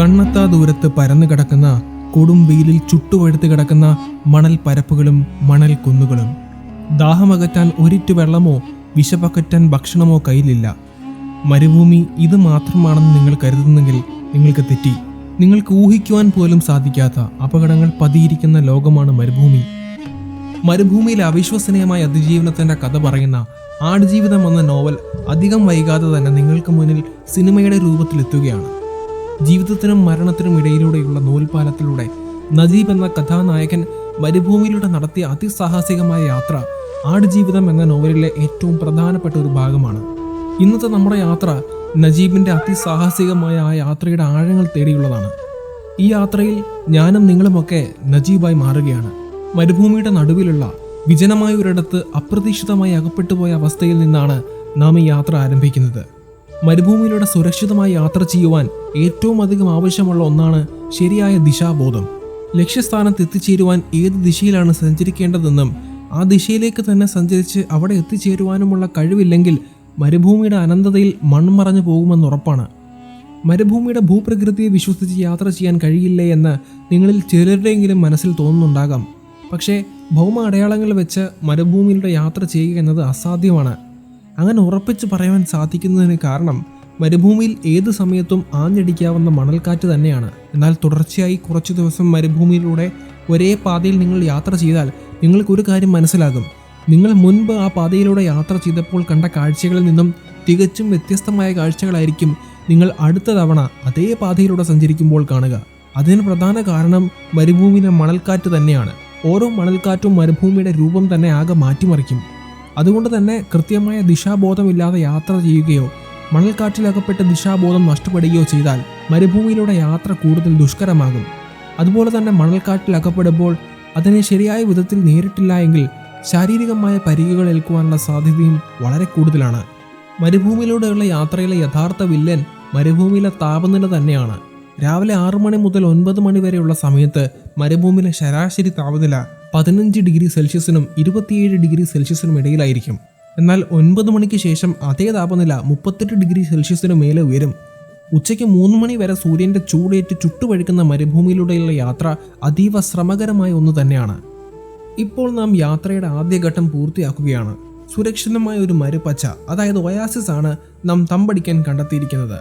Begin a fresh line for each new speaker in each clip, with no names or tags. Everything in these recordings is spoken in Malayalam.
കണ്ണെത്താ ദൂരത്ത് പരന്നു കിടക്കുന്ന കൊടും വെയിലിൽ ചുട്ടുപഴുത്ത് കിടക്കുന്ന മണൽ പരപ്പുകളും മണൽ കുന്നുകളും. ദാഹമകറ്റാൻ ഒരിറ്റു വെള്ളമോ വിശപ്പകറ്റാൻ ഭക്ഷണമോ കയ്യിലില്ല. മരുഭൂമി ഇത് മാത്രമാണെന്ന് നിങ്ങൾ കരുതുന്നെങ്കിൽ നിങ്ങൾക്ക് തെറ്റി. നിങ്ങൾക്ക് ഊഹിക്കുവാൻ പോലും സാധിക്കാത്ത അപകടങ്ങൾ പതിയിരിക്കുന്ന ലോകമാണ് മരുഭൂമി. മരുഭൂമിയിലെ അവിശ്വസനീയമായ അതിജീവനത്തിന്റെ കഥ പറയുന്ന ആടുജീവിതം എന്ന നോവൽ അധികം വൈകാതെ തന്നെ നിങ്ങൾക്ക് മുന്നിൽ സിനിമയുടെ രൂപത്തിലെത്തുകയാണ്. ജീവിതത്തിനും മരണത്തിനും ഇടയിലൂടെയുള്ള നൂൽപാലത്തിലൂടെ നജീബ് എന്ന കഥാനായകൻ മരുഭൂമിയിലൂടെ നടത്തിയ അതിസാഹസികമായ യാത്ര ആടുജീവിതം എന്ന നോവലിലെ ഏറ്റവും പ്രധാനപ്പെട്ട ഒരു ഭാഗമാണ്. ഇന്നത്തെ നമ്മുടെ യാത്ര നജീബിന്റെ അതിസാഹസികമായ ആ യാത്രയുടെ ആഴങ്ങൾ തേടിയുള്ളതാണ്. ഈ യാത്രയിൽ ഞാനും നിങ്ങളുമൊക്കെ നജീബായി മാറുകയാണ്. മരുഭൂമിയുടെ നടുവിലുള്ള വിജനമായ ഒരിടത്ത് അപ്രതീക്ഷിതമായി അകപ്പെട്ടുപോയ അവസ്ഥയിൽ നിന്നാണ് നാം ഈ യാത്ര ആരംഭിക്കുന്നത്. മരുഭൂമിയിലൂടെ സുരക്ഷിതമായി യാത്ര ചെയ്യുവാൻ ഏറ്റവും അധികം ആവശ്യമുള്ള ഒന്നാണ് ശരിയായ ദിശാബോധം. ലക്ഷ്യസ്ഥാനത്ത് എത്തിച്ചേരുവാൻ ഏത് ദിശയിലാണ് സഞ്ചരിക്കേണ്ടതെന്നും ആ ദിശയിലേക്ക് തന്നെ സഞ്ചരിച്ച് അവിടെ എത്തിച്ചേരുവാനുമുള്ള കഴിവില്ലെങ്കിൽ മരുഭൂമിയുടെ അനന്തതയിൽ മൺമറഞ്ഞു പോകുമെന്ന് ഉറപ്പാണ്. മരുഭൂമിയുടെ ഭൂപ്രകൃതിയെ വിശ്വസിച്ച് യാത്ര ചെയ്യാൻ കഴിയില്ലേ എന്ന് നിങ്ങളിൽ ചിലരുടെയെങ്കിലും മനസ്സിൽ തോന്നുന്നുണ്ടാകാം. പക്ഷേ ഭൗമ അടയാളങ്ങൾ വെച്ച് മരുഭൂമിയിലൂടെ യാത്ര ചെയ്യുക എന്നത് അസാധ്യമാണ്. അങ്ങനെ ഉറപ്പിച്ച് പറയാൻ സാധിക്കുന്നതിന് കാരണം മരുഭൂമിയിൽ ഏത് സമയത്തും ആഞ്ഞടിക്കാവുന്ന മണൽക്കാറ്റ് തന്നെയാണ്. എന്നാൽ തുടർച്ചയായി കുറച്ച് ദിവസം മരുഭൂമിയിലൂടെ ഒരേ പാതയിൽ നിങ്ങൾ യാത്ര ചെയ്താൽ നിങ്ങൾക്ക് ഒരു കാര്യം മനസ്സിലാകും. നിങ്ങൾ മുൻപ് ആ പാതയിലൂടെ യാത്ര ചെയ്തപ്പോൾ കണ്ട കാഴ്ചകളിൽ നിന്നും തികച്ചും വ്യത്യസ്തമായ കാഴ്ചകളായിരിക്കും നിങ്ങൾ അടുത്ത തവണ അതേ പാതയിലൂടെ സഞ്ചരിക്കുമ്പോൾ കാണുക. അതിന് പ്രധാന കാരണം മരുഭൂമിയിലെ മണൽക്കാറ്റ് തന്നെയാണ്. ഓരോ മണൽക്കാറ്റും മരുഭൂമിയുടെ രൂപം തന്നെ ആകെ മാറ്റിമറിക്കും. അതുകൊണ്ട് തന്നെ കൃത്യമായ ദിശാബോധമില്ലാതെ യാത്ര ചെയ്യുകയോ മണൽക്കാറ്റിലകപ്പെട്ട് ദിശാബോധം നഷ്ടപ്പെടുകയോ ചെയ്താൽ മരുഭൂമിയിലൂടെ യാത്ര കൂടുതൽ ദുഷ്കരമാകും. അതുപോലെ തന്നെ മണൽക്കാറ്റിലകപ്പെടുമ്പോൾ അതിനെ ശരിയായ വിധത്തിൽ നേരിട്ടില്ല എങ്കിൽ ശാരീരികമായ പരിക്കുകൾ ഏൽക്കുവാനുള്ള സാധ്യതയും വളരെ കൂടുതലാണ്. മരുഭൂമിയിലൂടെയുള്ള യാത്രയിലെ യഥാർത്ഥ വില്ലൻ മരുഭൂമിയിലെ താപനില തന്നെയാണ്. രാവിലെ ആറു മണി മുതൽ ഒൻപത് മണി വരെയുള്ള സമയത്ത് മരുഭൂമിയിലെ ശരാശരി താപനില പതിനഞ്ച് ഡിഗ്രി സെൽഷ്യസിനും ഇരുപത്തിയേഴ് ഡിഗ്രി സെൽഷ്യസിനും ഇടയിലായിരിക്കും. എന്നാൽ ഒൻപത് മണിക്ക് ശേഷം അതേ താപനില മുപ്പത്തെട്ട് ഡിഗ്രി സെൽഷ്യസിന് മേലെ ഉയരും. ഉച്ചയ്ക്ക് മൂന്ന് മണി വരെ സൂര്യന്റെ ചൂടേറ്റ് ചുട്ടുപഴുക്കുന്ന മരുഭൂമിയിലൂടെയുള്ള യാത്ര അതീവ ശ്രമകരമായ ഒന്ന് തന്നെയാണ്. ഇപ്പോൾ നാം യാത്രയുടെ ആദ്യഘട്ടം പൂർത്തിയാക്കുകയാണ്. സുരക്ഷിതമായ ഒരു മരുപ്പച്ച അതായത് ഒയാസിസ് ആണ് നാം തമ്പടിക്കാൻ കണ്ടെത്തിയിരിക്കുന്നത്.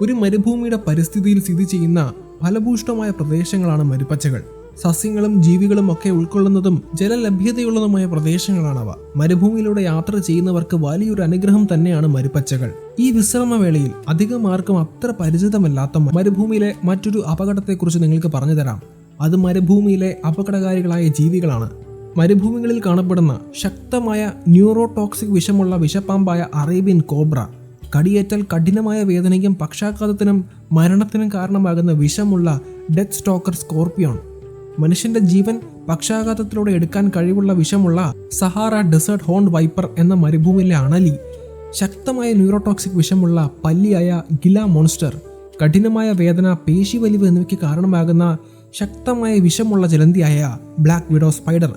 ഒരു മരുഭൂമിയുടെ പരിസ്ഥിതിയിൽ സ്ഥിതി ചെയ്യുന്ന ഫലഭൂഷ്ടമായ പ്രദേശങ്ങളാണ് മരുപ്പച്ചകൾ സസ്യങ്ങളും ജീവികളും ഒക്കെ ഉൾക്കൊള്ളുന്നതും ജലലഭ്യതയുള്ളതുമായ പ്രദേശങ്ങളാണവ. മരുഭൂമിയിലൂടെ യാത്ര ചെയ്യുന്നവർക്ക് വലിയൊരു അനുഗ്രഹം തന്നെയാണ് മരുപ്പച്ചകൾ. ഈ വിശ്രമവേളയിൽ അധികം ആർക്കും അത്ര പരിചിതമല്ലാത്ത മരുഭൂമിയിലെ മറ്റൊരു അപകടത്തെക്കുറിച്ച് നിങ്ങൾക്ക് പറഞ്ഞു തരാം. അത് മരുഭൂമിയിലെ അപകടകാരികളായ ജീവികളാണ്. മരുഭൂമികളിൽ കാണപ്പെടുന്ന ശക്തമായ ന്യൂറോടോക്സിക് വിഷമുള്ള വിഷപ്പാമ്പായ അറേബ്യൻ കോബ്ര കടിയേറ്റാൽ കഠിനമായ വേദനയ്ക്കും പക്ഷാഘാതത്തിനും മരണത്തിനും കാരണമാകുന്ന വിഷമുള്ള ഡെത്ത് സ്റ്റോക്കർ സ്കോർപ്പിയോൺ മനുഷ്യന്റെ ജീവൻ പക്ഷാഘാതത്തിലൂടെ എടുക്കാൻ കഴിവുള്ള വിഷമുള്ള സഹാറ ഡെസേർട്ട് ഹോൺ വൈപ്പർ എന്ന മരുഭൂമിയിലെ അണലി ശക്തമായ ന്യൂറോടോക്സിക് വിഷമുള്ള പല്ലിയായ ഗില മോൺസ്റ്റർ കഠിനമായ വേദന പേശിവലിവ് എന്നിവയ്ക്ക് കാരണമാകുന്ന ശക്തമായ വിഷമുള്ള ജലന്തിയായ ബ്ലാക്ക് വിഡോ സ്പൈഡർ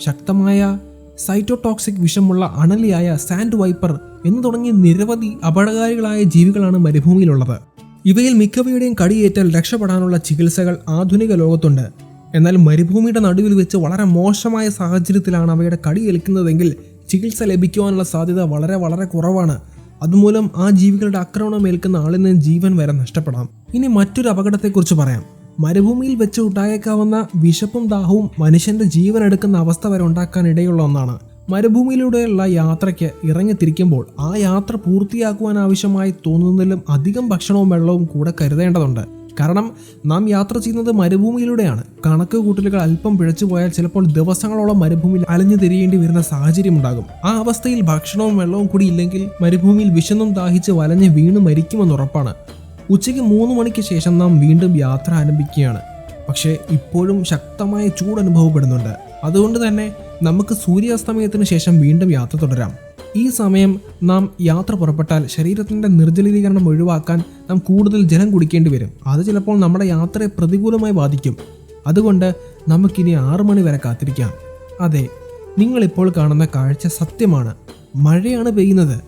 ശക്തമായ സൈറ്റോടോക്സിക് വിഷമുള്ള അണലിയായ സാൻഡ് വൈപ്പർ എന്ന് തുടങ്ങിയ നിരവധി അപകടകാരികളായ ജീവികളാണ് മരുഭൂമിയിലുള്ളത്. ഇവയിൽ മിക്കവയുടെയും കടിയേറ്റാൽ രക്ഷപ്പെടാനുള്ള ചികിത്സകൾ ആധുനിക ലോകത്തുണ്ട്. എന്നാൽ മരുഭൂമിയുടെ നടുവിൽ വെച്ച് വളരെ മോശമായ സാഹചര്യത്തിലാണ് അവയുടെ കടി ഏൽക്കുന്നതെങ്കിൽ ചികിത്സ ലഭിക്കുവാനുള്ള സാധ്യത വളരെ വളരെ കുറവാണ്. അതുമൂലം ആ ജീവികളുടെ ആക്രമണം ഏൽക്കുന്ന ആളിന് ജീവൻ വരെ നഷ്ടപ്പെടാം. ഇനി മറ്റൊരു അപകടത്തെക്കുറിച്ച് പറയാം. മരുഭൂമിയിൽ വെച്ച് ഉണ്ടായേക്കാവുന്ന വിശപ്പും ദാഹവും മനുഷ്യന്റെ ജീവൻ എടുക്കുന്ന അവസ്ഥ വരെ ഉണ്ടാക്കാൻ ഇടയുള്ള ഒന്നാണ്. മരുഭൂമിയിലൂടെയുള്ള യാത്രയ്ക്ക് ഇറങ്ങിത്തിരിക്കുമ്പോൾ ആ യാത്ര പൂർത്തിയാക്കുവാൻ ആവശ്യമായി തോന്നുന്നതിലും അധികം ഭക്ഷണവും വെള്ളവും കൂടെ കരുതേണ്ടതുണ്ട്. കാരണം നാം യാത്ര ചെയ്യുന്നത് മരുഭൂമിയിലൂടെയാണ്. കണക്ക് കൂട്ടലുകൾ അല്പം പിഴച്ചു പോയാൽ ചിലപ്പോൾ ദിവസങ്ങളോളം മരുഭൂമിയിൽ അലഞ്ഞു തിരിയേണ്ടി വരുന്ന സാഹചര്യം ഉണ്ടാകും. ആ അവസ്ഥയിൽ ഭക്ഷണവും വെള്ളവും കൂടി ഇല്ലെങ്കിൽ മരുഭൂമിയിൽ വിശന്നും ദാഹിച്ച് വലഞ്ഞ് വീണ് മരിക്കുമെന്ന് ഉറപ്പാണ്. ഉച്ചയ്ക്ക് മൂന്ന് മണിക്ക് ശേഷം നാം വീണ്ടും യാത്ര ആരംഭിക്കുകയാണ്. പക്ഷേ ഇപ്പോഴും ശക്തമായ ചൂട് അനുഭവപ്പെടുന്നുണ്ട് അതുകൊണ്ട് തന്നെ നമുക്ക് സൂര്യാസ്തമയത്തിന് ശേഷം വീണ്ടും യാത്ര തുടരാം. ഈ സമയം നാം യാത്ര പുറപ്പെട്ടാൽ ശരീരത്തിന്റെ നിർജലീകരണം ഒഴിവാക്കാൻ നാം കൂടുതൽ ജലം കുടിക്കേണ്ടി വരും. അത് ചിലപ്പോൾ നമ്മുടെ യാത്രയെ പ്രതികൂലമായി ബാധിക്കും. അതുകൊണ്ട് നമുക്കിനി ആറു മണി വരെ കാത്തിരിക്കാം. അതെ നിങ്ങളിപ്പോൾ കാണുന്ന കാഴ്ച സത്യമാണ്. മഴയാണ് പെയ്യുന്നത്.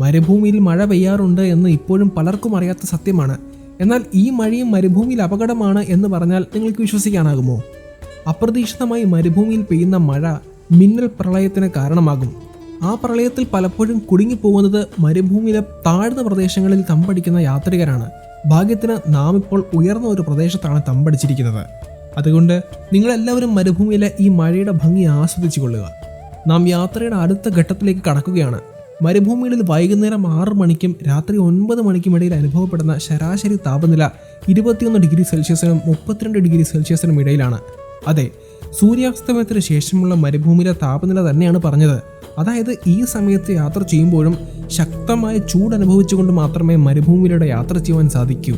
മരുഭൂമിയിൽ മഴ പെയ്യാറുണ്ട് എന്ന് ഇപ്പോഴും പലർക്കും അറിയാത്ത സത്യമാണ്. എന്നാൽ ഈ മഴയും മരുഭൂമിയിൽ അപകടമാണ് എന്ന് പറഞ്ഞാൽ നിങ്ങൾക്ക് വിശ്വസിക്കാനാകുമോ? അപ്രതീക്ഷിതമായി മരുഭൂമിയിൽ പെയ്യുന്ന മഴ മിന്നൽ പ്രളയത്തിന് കാരണമാകും. ആ പ്രളയത്തിൽ പലപ്പോഴും കുടുങ്ങിപ്പോകുന്നത് മരുഭൂമിയിലെ താഴ്ന്ന പ്രദേശങ്ങളിൽ തമ്പടിക്കുന്ന യാത്രികരാണ്. ഭാഗ്യത്തിന് നാം ഇപ്പോൾ ഉയർന്ന ഒരു പ്രദേശത്താണ് തമ്പടിച്ചിരിക്കുന്നത്. അതുകൊണ്ട് നിങ്ങളെല്ലാവരും മരുഭൂമിയിലെ ഈ മഴയുടെ ഭംഗി ആസ്വദിച്ചു കൊള്ളുക നാം യാത്രയുടെ അടുത്ത ഘട്ടത്തിലേക്ക് കടക്കുകയാണ്. മരുഭൂമികളിൽ വൈകുന്നേരം ആറ് മണിക്കും രാത്രി ഒൻപത് മണിക്കും ഇടയിൽ അനുഭവപ്പെടുന്ന ശരാശരി താപനില ഇരുപത്തിയൊന്ന് ഡിഗ്രി സെൽഷ്യസിനും മുപ്പത്തിരണ്ട് ഡിഗ്രി സെൽഷ്യസിനും ഇടയിലാണ്. അതെ സൂര്യാസ്തമയത്തിന് ശേഷമുള്ള മരുഭൂമിയിലെ താപനില തന്നെയാണ് പറഞ്ഞത്. അതായത് ഈ സമയത്ത് യാത്ര ചെയ്യുമ്പോഴും ശക്തമായ ചൂട് അനുഭവിച്ചുകൊണ്ട് മാത്രമേ മരുഭൂമിയിലൂടെ യാത്ര ചെയ്യുവാൻ സാധിക്കൂ.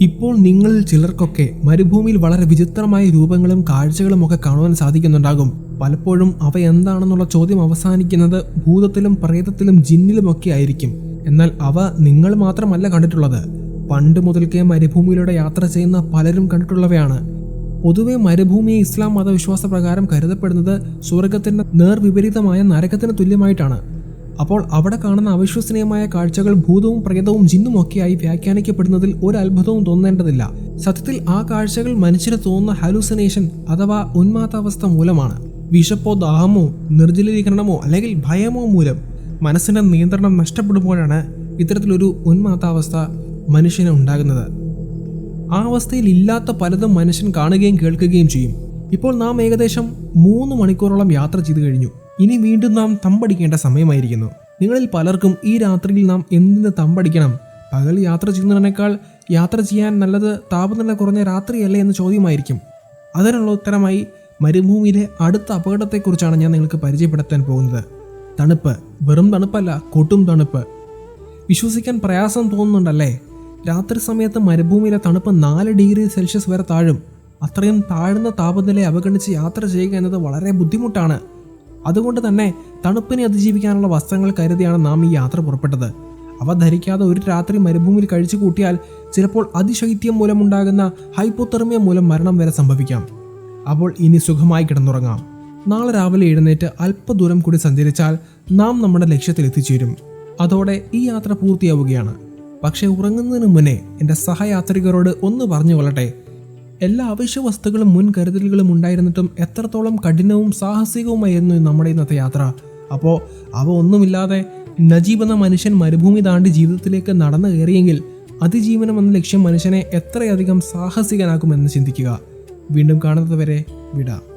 ഇപ്പോൾ നിങ്ങളിൽ ചിലർക്കൊക്കെ മരുഭൂമിയിൽ വളരെ വിചിത്രമായ രൂപങ്ങളും കാഴ്ചകളും ഒക്കെ കാണുവാൻ സാധിക്കുന്നുണ്ടാകും. പലപ്പോഴും അവ എന്താണെന്നുള്ള ചോദ്യം അവസാനിക്കുന്നത് ഭൂതത്തിലും പ്രേതത്തിലും ജിന്നിലുമൊക്കെ ആയിരിക്കും. എന്നാൽ അവ നിങ്ങൾ മാത്രമല്ല കണ്ടിട്ടുള്ളത്. പണ്ട് മുതൽക്കേ മരുഭൂമിയിലൂടെ യാത്ര ചെയ്യുന്ന പലരും കണ്ടിട്ടുള്ളവയാണ്. പൊതുവെ മരുഭൂമിയെ ഇസ്ലാം മതവിശ്വാസ പ്രകാരം കരുതപ്പെടുന്നത് സ്വർഗത്തിന്റെ നേർവിപരീതമായ നരകത്തിന് തുല്യമായിട്ടാണ്. അപ്പോൾ അവിടെ കാണുന്ന അവിശ്വസനീയമായ കാഴ്ചകൾ ഭൂതവും പ്രേതവും ജിന്നും ഒക്കെയായി വ്യാഖ്യാനിക്കപ്പെടുന്നതിൽ ഒരു അത്ഭുതവും തോന്നേണ്ടതില്ല. സത്യത്തിൽ ആ കാഴ്ചകൾ മനുഷ്യന് തോന്നുന്ന ഹലൂസിനേഷൻ അഥവാ ഉന്മാതാവസ്ഥ മൂലമാണ്. വിശപ്പോ ദാഹമോ നിർജലീകരണമോ അല്ലെങ്കിൽ ഭയമോ മൂലം മനസ്സിന്റെ നിയന്ത്രണം നഷ്ടപ്പെടുമ്പോഴാണ് ഇത്തരത്തിലൊരു ഉന്മാതാവസ്ഥ മനുഷ്യന് ഉണ്ടാകുന്നത്. ആ അവസ്ഥയിൽ ഇല്ലാത്ത പലതും മനുഷ്യൻ കാണുകയും കേൾക്കുകയും ചെയ്യും. ഇപ്പോൾ നാം ഏകദേശം മൂന്ന് മണിക്കൂറോളം യാത്ര ചെയ്തു കഴിഞ്ഞു. ഇനി വീണ്ടും നാം തമ്പടിക്കേണ്ട സമയമായിരിക്കുന്നു. നിങ്ങളിൽ പലർക്കും ഈ രാത്രിയിൽ നാം എന്തിന് തമ്പടിക്കണം? പകൽ യാത്ര ചെയ്യുന്നതിനേക്കാൾ യാത്ര ചെയ്യാൻ നല്ലത് താപനില കുറഞ്ഞ രാത്രിയല്ലേ എന്ന ചോദ്യമായിരിക്കും. അതിനുള്ള ഉത്തരമായി മരുഭൂമിയിലെ അടുത്ത അപകടത്തെക്കുറിച്ചാണ് ഞാൻ നിങ്ങൾക്ക് പരിചയപ്പെടുത്താൻ പോകുന്നത്. തണുപ്പ് വെറും തണുപ്പല്ല കൊട്ടും തണുപ്പ്. വിശ്വസിക്കാൻ പ്രയാസം തോന്നുന്നുണ്ടല്ലേ? രാത്രി സമയത്ത് മരുഭൂമിയിലെ തണുപ്പ് നാല് ഡിഗ്രി സെൽഷ്യസ് വരെ താഴും. അത്രയും താഴ്ന്ന താപനിലയെ അവഗണിച്ച് യാത്ര ചെയ്യുക എന്നത് വളരെ ബുദ്ധിമുട്ടാണ്. അതുകൊണ്ട് തന്നെ തണുപ്പിനെ അതിജീവിക്കാനുള്ള വസ്ത്രങ്ങൾ കരുതിയാണ് നാം ഈ യാത്ര പുറപ്പെട്ടത്. അവ ധരിക്കാതെ ഒരു രാത്രി മരുഭൂമിയിൽ കഴിച്ചു കൂട്ടിയാൽ ചിലപ്പോൾ അതിശൈത്യം മൂലമുണ്ടാകുന്ന ഹൈപ്പോതെർമിയ മൂലം മരണം വരെ സംഭവിക്കാം. അപ്പോൾ ഇനി സുഖമായി കിടന്നുറങ്ങാം. നാളെ രാവിലെ എഴുന്നേറ്റ് അല്പദൂരം കൂടി സഞ്ചരിച്ചാൽ നാം നമ്മുടെ ലക്ഷ്യത്തിൽ എത്തിച്ചേരും. അതോടെ ഈ യാത്ര പൂർത്തിയാവുകയാണ്. പക്ഷേ ഉറങ്ങുന്നതിന് മുന്നേ എന്റെ സഹയാത്രികരോട് ഒന്ന് പറഞ്ഞു കൊള്ളട്ടെ. എല്ലാ അവശ്യ വസ്തുക്കളും മുൻകരുതലുകളും ഉണ്ടായിരുന്നിട്ടും എത്രത്തോളം കഠിനവും സാഹസികവുമായിരുന്നു നമ്മുടെ ഇന്നത്തെ യാത്ര. അപ്പോൾ അവ ഒന്നുമില്ലാതെ നജീബ് എന്ന മനുഷ്യൻ മരുഭൂമി താണ്ടി ജീവിതത്തിലേക്ക് നടന്നു കയറിയെങ്കിൽ അതിജീവനം എന്ന ലക്ഷ്യം മനുഷ്യനെ എത്രയധികം സാഹസികനാക്കുമെന്ന് ചിന്തിക്കുക. വീണ്ടും കാണുന്നത് വരെ വിടാം.